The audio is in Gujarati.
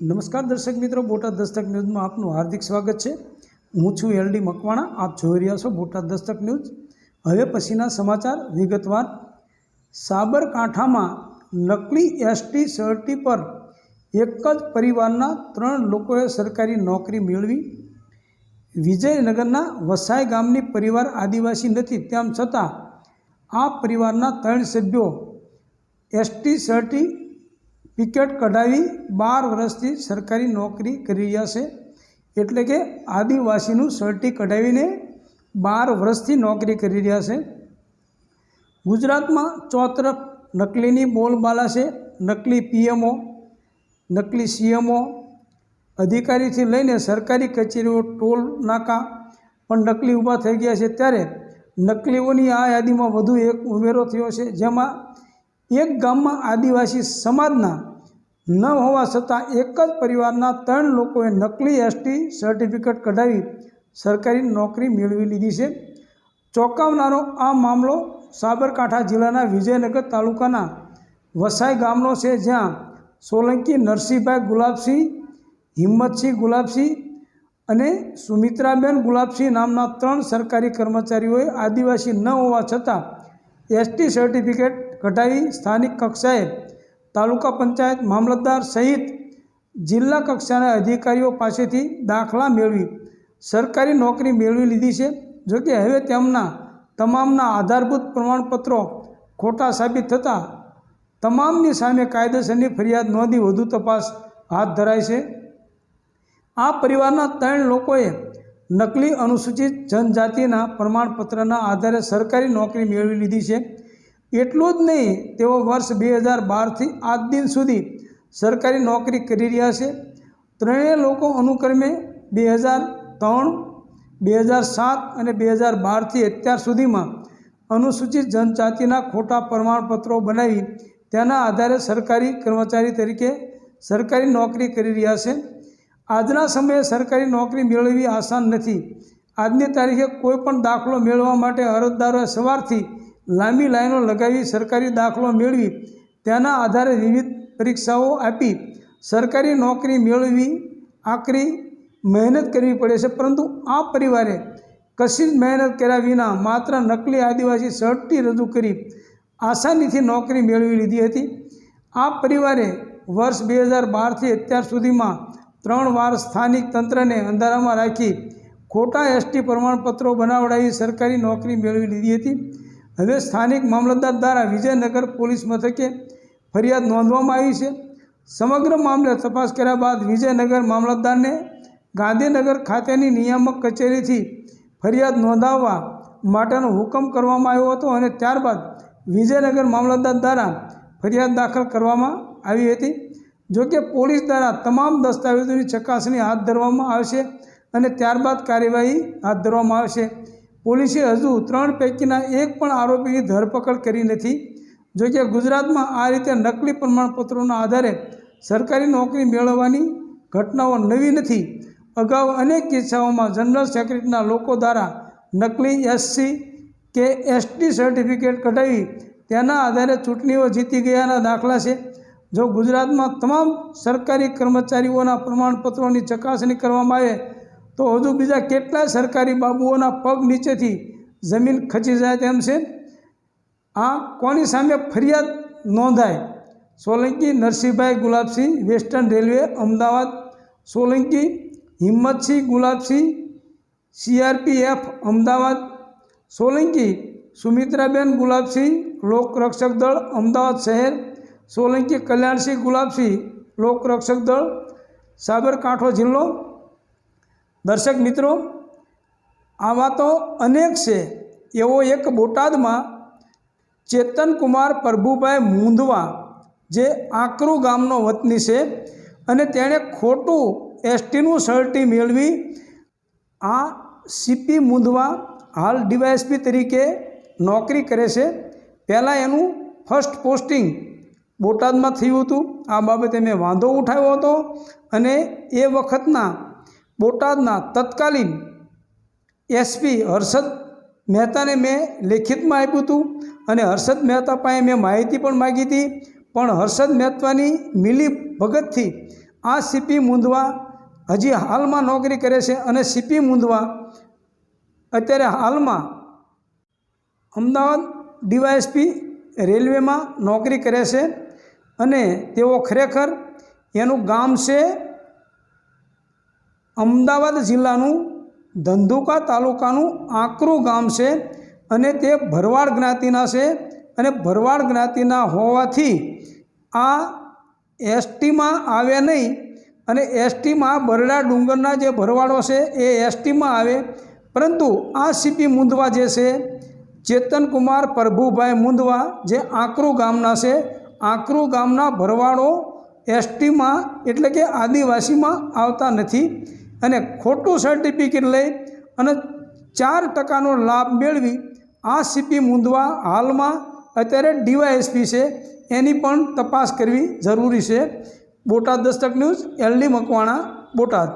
નમસ્કાર દર્શક મિત્રો, બોટાદ દસ્તક ન્યૂઝમાં આપનું હાર્દિક સ્વાગત છે. હું છું એલડી મકવાણા, આપ જોઈ રહ્યા છો બોટાદ દસ્તક ન્યૂઝ. હવે પછીના સમાચાર વિગતવાર. સાબરકાંઠામાં નકલી એસટી સર્ટી પર એક જ પરિવારના ત્રણ લોકોએ સરકારી નોકરી મેળવી. વિજયનગરના વસાઈ ગામની પરિવાર આદિવાસી નથી, તેમ છતાં આ પરિવારના ત્રણ સભ્યો એસટી સર્ટી ટિકિટ કઢાવી બાર વર્ષથી સરકારી નોકરી કરી રહ્યા છે. એટલે કે આદિવાસીનું સર્ટી કઢાવીને બાર વર્ષથી નોકરી કરી રહ્યા છે. ગુજરાતમાં ચોતરફ નકલીની બોલબાલા છે. નકલી પીએમઓ, નકલી સીએમઓ, અધિકારીથી લઈને સરકારી કચેરીઓ, ટોલ નાકા પણ નકલી ઊભા થઈ ગયા છે. ત્યારે નકલીઓની આ યાદીમાં વધુ એક ઉમેરો થયો છે. જેમાં એક ગામમાં આદિવાસી સમાજના ન હોવા છતાં એક જ પરિવારના ત્રણ લોકોએ નકલી એસટી સર્ટિફિકેટ કઢાવી સરકારી નોકરી મેળવી લીધી છે. ચોંકાવનારો આ મામલો સાબરકાંઠા જિલ્લાના વિજયનગર તાલુકાના વસાઈ ગામનો છે, જ્યાં સોલંકી નરસિંહભાઈ ગુલાબસિંહ, હિંમતસિંહ ગુલાબસિંહ અને સુમિત્રાબેન ગુલાબસિંહ નામના ત્રણ સરકારી કર્મચારીઓએ આદિવાસી ન હોવા છતાં એસટી સર્ટિફિકેટ કઢાવી સ્થાનિક કક્ષાએ તાલુકા પંચાયત મામલતદાર સહિત જિલ્લા કક્ષાના અધિકારીઓ પાસેથી દાખલા મેળવી સરકારી નોકરી મેળવી લીધી છે. જોકે હવે તેમના તમામના આધારભૂત પ્રમાણપત્રો ખોટા સાબિત થતાં તમામની સામે કાયદેસરની ફરિયાદ નોંધી વધુ તપાસ હાથ ધરાઈ છે. આ પરિવારના ત્રણ લોકોએ નકલી અનુસૂચિત જનજાતિના પ્રમાણપત્રના આધારે સરકારી નોકરી મેળવી લીધી છે. એટલું જ નહીં, તેઓ વર્ષ બે હજાર બારથી આજ દિન સુધી સરકારી નોકરી કરી રહ્યા છે. ત્રણેય લોકો અનુક્રમે બે હજાર ત્રણ, બે હજાર સાત અને બે હજાર બારથી અત્યાર સુધીમાં અનુસૂચિત જનજાતિના ખોટા પ્રમાણપત્રો બનાવી તેના આધારે સરકારી કર્મચારી તરીકે સરકારી નોકરી કરી રહ્યા છે. આજના સમયે સરકારી નોકરી મેળવવી આસાન નથી. આજની તારીખે કોઈપણ દાખલો મેળવવા માટે અરજદારોએ સવારથી લાંબી લાઈનો લગાવી સરકારી દાખલો મેળવી, તેના આધારે વિવિધ પરીક્ષાઓ આપી, સરકારી નોકરી મેળવી આકરી મહેનત કરવી પડે છે. પરંતુ આ પરિવારે કશી જ મહેનત કર્યા વિના માત્ર નકલી આદિવાસી સર્ટી રજૂ કરી આસાનીથી નોકરી મેળવી લીધી હતી. આ પરિવારે વર્ષ બે હજાર બારથી અત્યાર સુધીમાં ત્રણ વાર સ્થાનિક તંત્રને અંધારામાં રાખી ખોટા એસટી પ્રમાણપત્રો બનાવડાવી સરકારી નોકરી મેળવી લીધી હતી. હવે સ્થાનિક મામલતદાર દ્વારા વિજયનગર પોલીસ મથકે ફરિયાદ નોંધવામાં આવી છે. સમગ્ર મામલે તપાસ કર્યા બાદ વિજયનગર મામલતદારને ગાંધીનગર ખાતેની નિયામક કચેરીથી ફરિયાદ નોંધાવવા માટેનો હુકમ કરવામાં આવ્યો હતો અને ત્યારબાદ વિજયનગર મામલતદાર દ્વારા ફરિયાદ દાખલ કરવામાં આવી હતી. જોકે પોલીસ દ્વારા તમામ દસ્તાવેજોની ચકાસણી હાથ ધરવામાં આવશે અને ત્યારબાદ કાર્યવાહી હાથ ધરવામાં આવશે. પોલીસે હજુ ત્રણ પૈકીના એક પણ આરોપીની ધરપકડ કરી નથી. જોકે ગુજરાતમાં આ રીતે નકલી પ્રમાણપત્રોના આધારે સરકારી નોકરી મેળવવાની ઘટનાઓ નવી નથી. અગાઉ અનેક કિસ્સાઓમાં જનરલ સેક્રેટરીના લોકો દ્વારા નકલી એસસી કે એસટી સર્ટિફિકેટ કઢાવી તેના આધારે ચૂંટણીઓ જીતી ગયાના દાખલા છે. જો ગુજરાતમાં તમામ સરકારી કર્મચારીઓના પ્રમાણપત્રોની ચકાસણી કરવામાં આવે, તો હજુ બીજા કેટલાય સરકારી બાબુઓના પગ નીચેથી જમીન ખચી જાય તેમ છે? આ કોની સામે ફરિયાદ નોંધાય? Solanki Narsinhbhai Gulabsinh, western railway, Ahmedabad. Solanki Himmatsinh Gulabsinh, CRPF, Ahmedabad. Solanki Sumitraben Gulabsinh, લોકરક્ષક દળ, અમદાવાદ શહેર. સોલંકી કલ્યાણસિંહ ગુલાબસિંહ લોકરક્ષક દળ, સાબરકાંઠો જિલ્લો. દર્શક મિત્રો આવા તો અનેક છે. એવો એક બોટાદમાં ચેતનકુમાર પ્રભુભાઈ મૂંધવા, જે આકરું ગામનો વતની છે અને તેણે ખોટું એસટીનું સર્ટી મેળવી, આ સીપી મૂંધવા હાલ ડીવાયએસપી તરીકે નોકરી કરે છે. પહેલાં એનું ફર્સ્ટ પોસ્ટિંગ બોટાદમાં થયું હતું. આ બાબતે મેં વાંધો ઉઠાવ્યો હતો અને એ વખતના બોટાદના તત્કાલીન એસપી હર્ષદ મહેતાને મેં લેખિતમાં આપ્યું હતું અને હર્ષદ મહેતા પાસે મેં માહિતી પણ માગી હતી. પણ હર્ષદ મહેતાની મિલી ભગતથી આ સીપી મૂંધવા હજી હાલમાં નોકરી કરે છે અને સીપી મૂંધવા અત્યારે હાલમાં અમદાવાદ ડીવાયએસપી રેલવેમાં નોકરી કરે છે. અને તેઓ ખરેખર એનું ગામ છે અમદાવાદ જિલ્લાનું ધંધુકા તાલુકાનું આકરું ગામ છે અને તે ભરવાડ જ્ઞાતિના છે અને ભરવાડ જ્ઞાતિના હોવાથી આ એસટીમાં આવે નહીં અને એસટીમાં બરડા ડુંગરના જે ભરવાડો છે એ એસટીમાં આવે. પરંતુ આ સીપી મુંદવા જે છે, ચેતનકુમાર પ્રભુભાઈ મુંદવા જે આકરું ગામના છે આકરું ગામના ભરવાડો એસટીમાં એટલે કે આદિવાસીમાં આવતા નથી અને ખોટું સર્ટિફિકેટ લઈ અને ચાર ટકાનો લાભ મેળવી આ સીપી મૂંધવા હાલમાં અત્યારે ડીવાયએસપી છે. એની પણ તપાસ કરવી જરૂરી છે. Botad Dastak news LD Makwana, Botad.